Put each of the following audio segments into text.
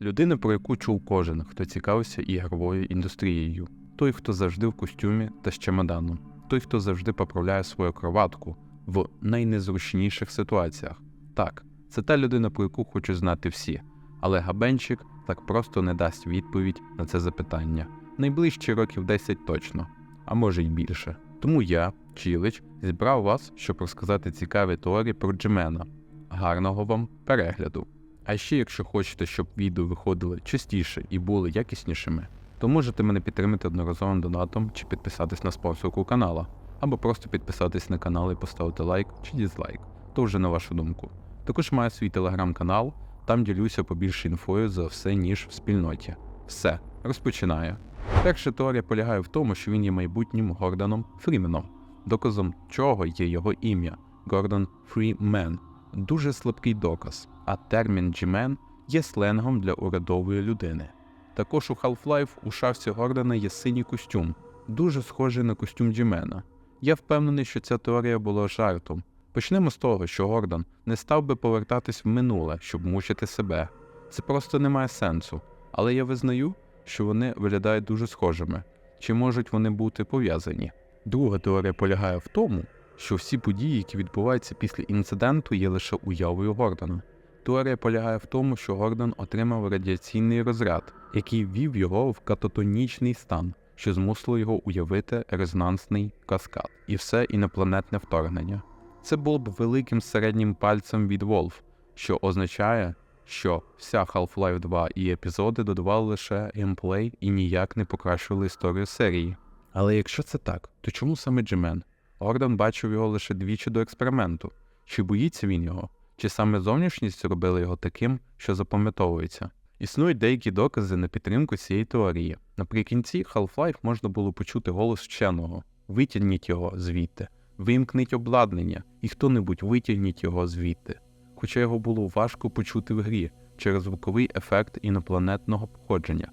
Людина, про яку чув кожен, хто цікавився ігровою індустрією. Той, хто завжди в костюмі та з чемоданом. Той, хто завжди поправляє свою кроватку в найнезручніших ситуаціях. Так, це та людина, про яку хочуть знати всі. Але Габенчик так просто не дасть відповідь на це запитання. Найближчі років 10 точно, а може й більше. Тому я, Чілич, зібрав вас, щоб розказати цікаві теорії про Джемена. Гарного вам перегляду! А ще, якщо хочете, щоб відео виходили частіше і були якіснішими, то можете мене підтримати одноразовим донатом чи підписатись на спонсорку канала, або просто підписатись на канал і поставити лайк чи дізлайк, то вже на вашу думку. Також маю свій телеграм-канал, там ділюся побільше інфою за все, ніж в спільноті. Все, розпочинаю. Перша теорія полягає в тому, що він є майбутнім Гордоном Фріменом, доказом чого є його ім'я Гордон Фрімен. Дуже слабкий доказ, а термін G-Man є сленгом для урядової людини. Також у Half-Life у шафці Гордона є синій костюм, дуже схожий на костюм Джімена. Я впевнений, що ця теорія була жартом. Почнемо з того, що Гордон не став би повертатись в минуле, щоб мучити себе. Це просто не має сенсу. Але я визнаю, що вони виглядають дуже схожими. Чи можуть вони бути пов'язані? Друга теорія полягає в тому, що всі події, які відбуваються після інциденту, є лише уявою Гордона. Теорія полягає в тому, що Гордон отримав радіаційний розряд, який ввів його в кататонічний стан, що змусило його уявити резонансний каскад і все інопланетне вторгнення. Це було б великим середнім пальцем від Wolf, що означає, що вся Half-Life 2 і епізоди додавали лише геймплей і ніяк не покращували історію серії. Але якщо це так, то чому саме Джемен? Гордон бачив його лише двічі до експерименту. Чи боїться він його? Чи саме зовнішність робила його таким, що запам'ятовується? Існують деякі докази на підтримку цієї теорії. Наприкінці Half-Life можна було почути голос вченого: витягніть його звідти, вимкніть обладнання, і хто-небудь витягніть його звідти. Хоча його було важко почути в грі через звуковий ефект інопланетного походження,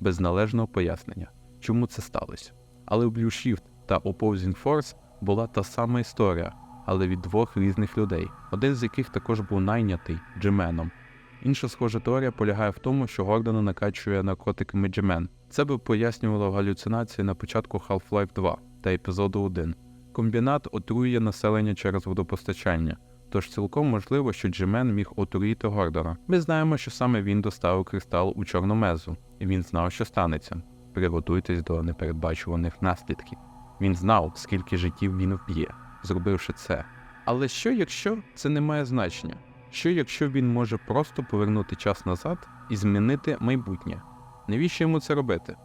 без належного пояснення, чому це сталося. Але Blue Shift та Opposing Force була та сама історія, але від двох різних людей, один з яких також був найнятий Джеменом. Інша схожа теорія полягає в тому, що Гордона накачує наркотиками Джемен. Це би пояснювало галюцинації на початку Half-Life 2 та епізоду 1. Комбінат отруює населення через водопостачання, тож цілком можливо, що Джемен міг отруїти Гордона. Ми знаємо, що саме він доставив кристал у чорну мезу, і він знав, що станеться. Приготуйтесь до непередбачуваних наслідків. Він знав, скільки життів він вб'є, зробивши це. Але що якщо це не має значення? Що якщо він може просто повернути час назад і змінити майбутнє? Навіщо йому це робити?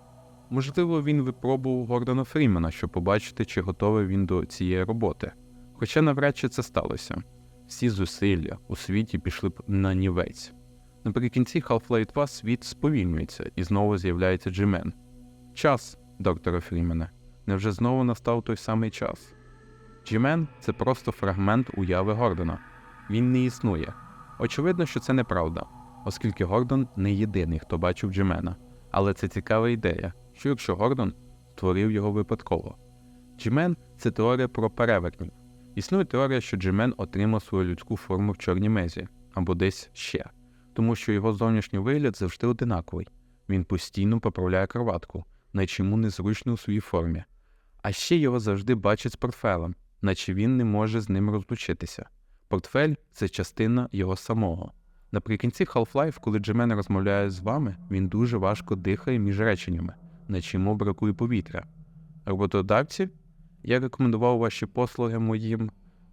Можливо, він випробував Гордона Фрімена, щоб побачити, чи готовий він до цієї роботи. Хоча навряд чи це сталося. Всі зусилля у світі пішли б на нівець. Наприкінці Half-Life 2 світ сповільнюється і знову з'являється Джимен. Час, докторе Фрімене. Невже знову настав той самий час? Джімен це просто фрагмент уяви Гордона. Він не існує. Очевидно, що це неправда, оскільки Гордон не єдиний, хто бачив Джимена. Але це цікава ідея, що якщо Гордон створив його випадково. Джимен це теорія про перевертнів. Існує теорія, що Джимен отримав свою людську форму в чорній мезі або десь ще, тому що його зовнішній вигляд завжди одинаковий. Він постійно поправляє кроватку, наче йому незручно у своїй формі. А ще його завжди бачать з портфелем, наче він не може з ним розлучитися. Портфель це частина його самого. Наприкінці Half-Life, коли Джемен розмовляє з вами, він дуже важко дихає між реченнями, наче йому бракує повітря. Роботодавці я рекомендував ваші послуги моїм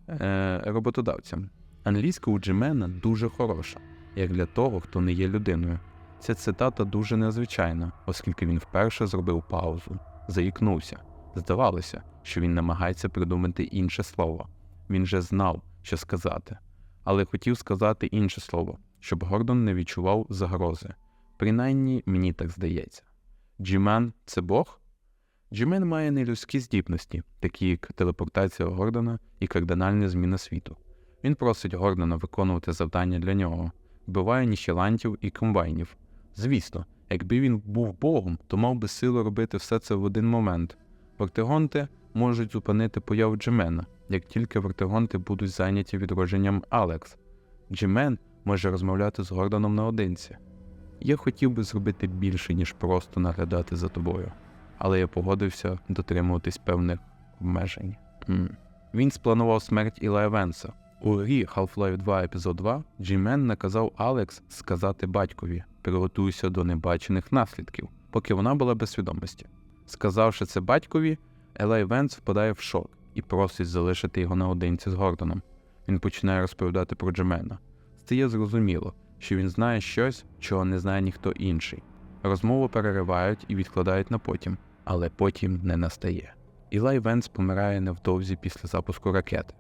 е, роботодавцям. Англійська у Джемена дуже хороша, як для того, хто не є людиною. Ця цитата дуже незвичайна, оскільки він вперше зробив паузу, заїкнувся. Здавалося, що він намагається придумати інше слово. Він же знав, що сказати, але хотів сказати інше слово, щоб Гордон не відчував загрози. Принаймні, мені так здається. Джімен це Бог? Джімен має нелюдські здібності, такі як телепортація Гордона і кардинальна зміна світу. Він просить Гордона виконувати завдання для нього, вбиває ніщелантів і комбайнів. Звісно, якби він був Богом, то мав би силу робити все це в один момент. Вертигонти можуть зупинити появу Джемена, як тільки вертигонти будуть зайняті відродженням Алекс. Джемен може розмовляти з Гордоном наодинці. Я хотів би зробити більше, ніж просто наглядати за тобою, але я погодився дотримуватись певних обмежень. М. Він спланував смерть Ілая Венса. У грі Half-Life 2 епізод 2 Джімен наказав Алекс сказати батькові приготуйся до небачених наслідків, поки вона була без свідомості. Сказавши це батькові, Елай Венс впадає в шок і просить залишити його наодинці з Гордоном. Він починає розповідати про Джемена. Стає зрозуміло, що він знає щось, чого не знає ніхто інший. Розмову переривають і відкладають на потім, але потім не настає. Ілай Венс помирає невдовзі після запуску ракети.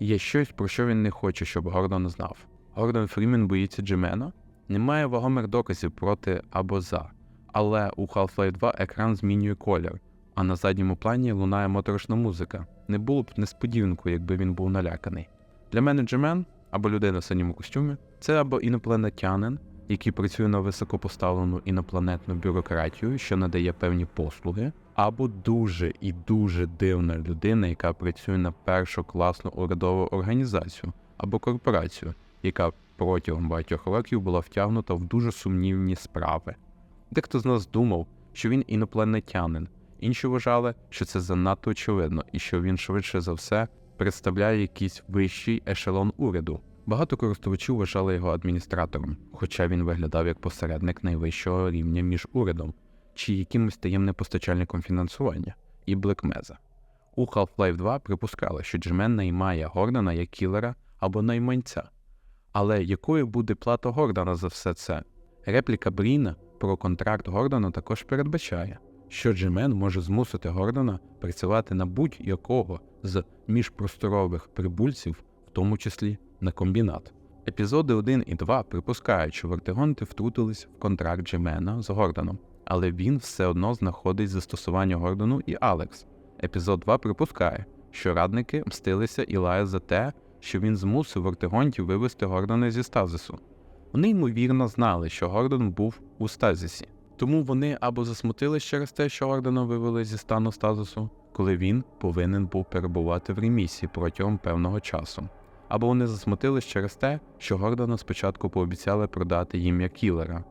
Є щось, про що він не хоче, щоб Гордон знав. Гордон Фрімен боїться Джемена. Немає вагомих доказів проти або за, але у Half-Life 2 екран змінює колір, а на задньому плані лунає моторошна музика. Не було б несподіванкою, якби він був наляканий. Для мене Джемен або людина в синьому костюмі це або інопланетянин, який працює на високопоставлену інопланетну бюрократію, що надає певні послуги, або дуже і дуже дивна людина, яка працює на першу класну урядову організацію або корпорацію, яка протягом багатьох років була втягнута в дуже сумнівні справи. Дехто з нас думав, що він інопланетянин, інші вважали, що це занадто очевидно і що він швидше за все представляє якийсь вищий ешелон уряду. Багато користувачів вважали його адміністратором, хоча він виглядав як посередник найвищого рівня між урядом чи якимось таємним постачальником фінансування і Блекмеза. У Half-Life 2 припускали, що Джемен наймає Гордона як кілера або найманця. Але якою буде плата Гордона за все це? Репліка Бріна про контракт Гордона також передбачає, що Джемен може змусити Гордона працювати на будь-якого з міжпросторових прибульців, в тому числі на комбінат. Епізоди 1 і 2 припускають, що вертигонти втрутились в контракт Джемена з Гордоном, але він все одно знаходить застосування Гордону і Алекс. Епізод 2 припускає, що радники мстилися Ілая за те, що він змусив вертигонтів вивести Гордона зі стазису. Вони ймовірно знали, що Гордон був у стазисі, тому вони або засмутились через те, що Гордона вивели зі стану стазису, коли він повинен був перебувати в ремісії протягом певного часу, або вони засмутились через те, що Гордона спочатку пообіцяли продати їм як кілера.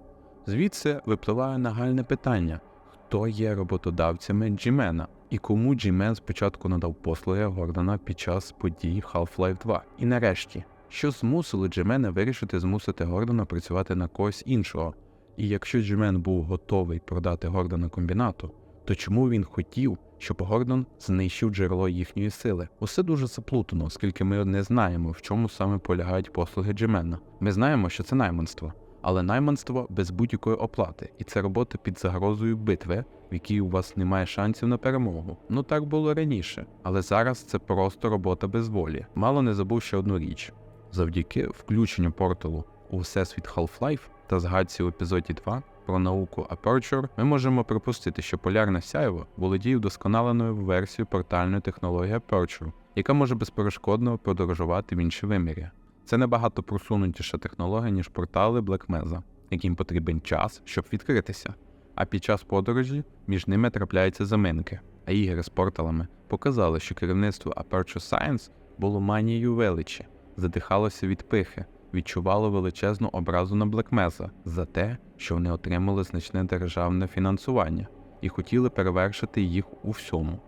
Звідси випливає нагальне питання: хто є роботодавцями Джімена і кому Джімен спочатку надав послуги Гордона під час подій Half-Life 2. І нарешті, що змусило Джимена вирішити змусити Гордона працювати на когось іншого. І якщо Джимен був готовий продати Гордона комбінату, то чому він хотів, щоб Гордон знищив джерело їхньої сили? Усе дуже заплутано, оскільки ми не знаємо, в чому саме полягають послуги Джимена. Ми знаємо, що це найманство, але найманство без будь-якої оплати, і це робота під загрозою битви, в якій у вас немає шансів на перемогу. Ну так було раніше, але зараз це просто робота без волі. Мало не забув ще одну річ: завдяки включенню порталу у всесвіт Half-Life та згадці в епізоді 2 про науку Aperture, ми можемо припустити, що полярне сяйво володіє вдосконаленою версією портальної технології Aperture, яка може безперешкодно подорожувати в інші вимірі. Це набагато просунутіша технологія, ніж портали Black Mesa, яким потрібен час, щоб відкритися. А під час подорожі між ними трапляються заминки. А ігри з порталами показали, що керівництво Aperture Science було манією величі, задихалося від пихи, відчувало величезну образу на Mesa за те, що вони отримали значне державне фінансування і хотіли перевершити їх у всьому.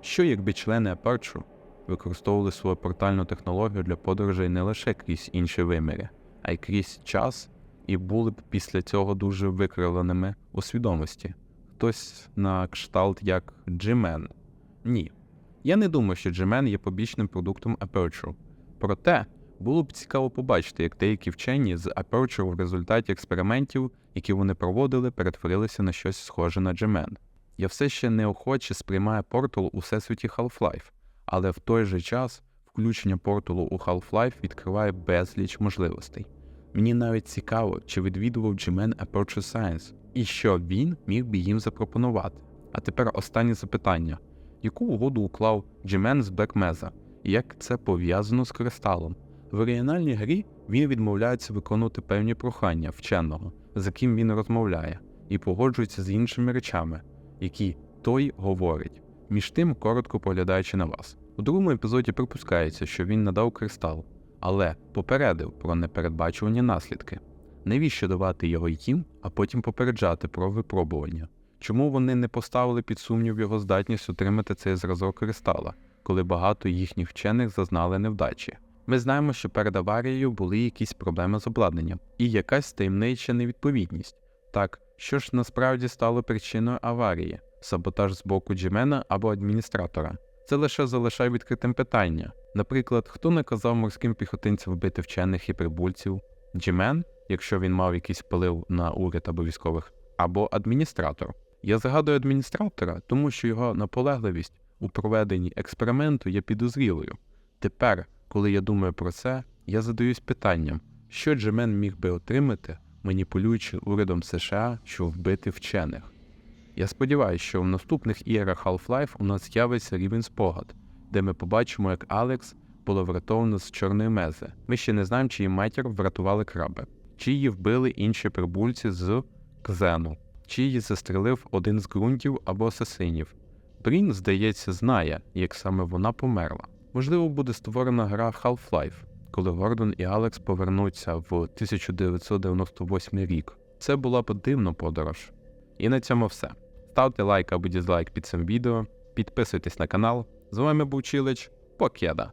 Що якби члени Aperture використовували свою портальну технологію для подорожей не лише крізь інші виміри, а й крізь час, і були б після цього дуже викривленими у свідомості. Хтось на кшталт як Джимен. Ні. Я не думаю, що Джимен є побічним продуктом Aperture. Проте було б цікаво побачити, як деякі вчені з Aperture в результаті експериментів, які вони проводили, перетворилися на щось схоже на Джимен. Я все ще неохоче сприймаю портал у всесвіті Half-Life, але в той же час включення порталу у Half-Life відкриває безліч можливостей. Мені навіть цікаво, чи відвідував Джимен Aperture Science, і що він міг би їм запропонувати. А тепер останнє запитання: яку угоду уклав Джимен з Black Mesa, як це пов'язано з кристалом? В оригінальній грі він відмовляється виконувати певні прохання вченого, з яким він розмовляє, і погоджується з іншими речами, які той говорить, між тим коротко поглядаючи на вас. У другому епізоді припускається, що він надав кристал, але попередив про непередбачувані наслідки. Навіщо давати його їм, а потім попереджати про випробування? Чому вони не поставили під сумнів його здатність отримати цей зразок кристала, коли багато їхніх вчених зазнали невдачі? Ми знаємо, що перед аварією були якісь проблеми з обладнанням і якась таємнича невідповідність. Так, що ж насправді стало причиною аварії? Саботаж з боку Джимена або адміністратора? Це лише залишає відкритим питання. Наприклад, хто наказав морським піхотинцям вбити вчених і прибульців? Джимен, якщо він мав якийсь вплив на уряд або військових, або адміністратор. Я згадую адміністратора, тому що його наполегливість у проведенні експерименту є підозрілою. Тепер, коли я думаю про це, я задаюсь питанням, що Джемен міг би отримати, маніпулюючи урядом США, щоб вбити вчених. Я сподіваюся, що в наступних іграх Half-Life у нас з'явиться рівень спогад, де ми побачимо, як Алекс було врятовано з чорної мези. Ми ще не знаємо, чи її матір врятували краби, чи її вбили інші прибульці з Кзену, чи її застрелив один з ґрунтів або асасинів. Брін, здається, знає, як саме вона померла. Можливо, буде створена гра Half-Life, коли Гордон і Алекс повернуться в 1998 рік. Це була б дивна подорож. І на цьому все. Ставте лайк або дізлайк під цим відео, підписуйтесь на канал. З вами був Чилич. Покеда!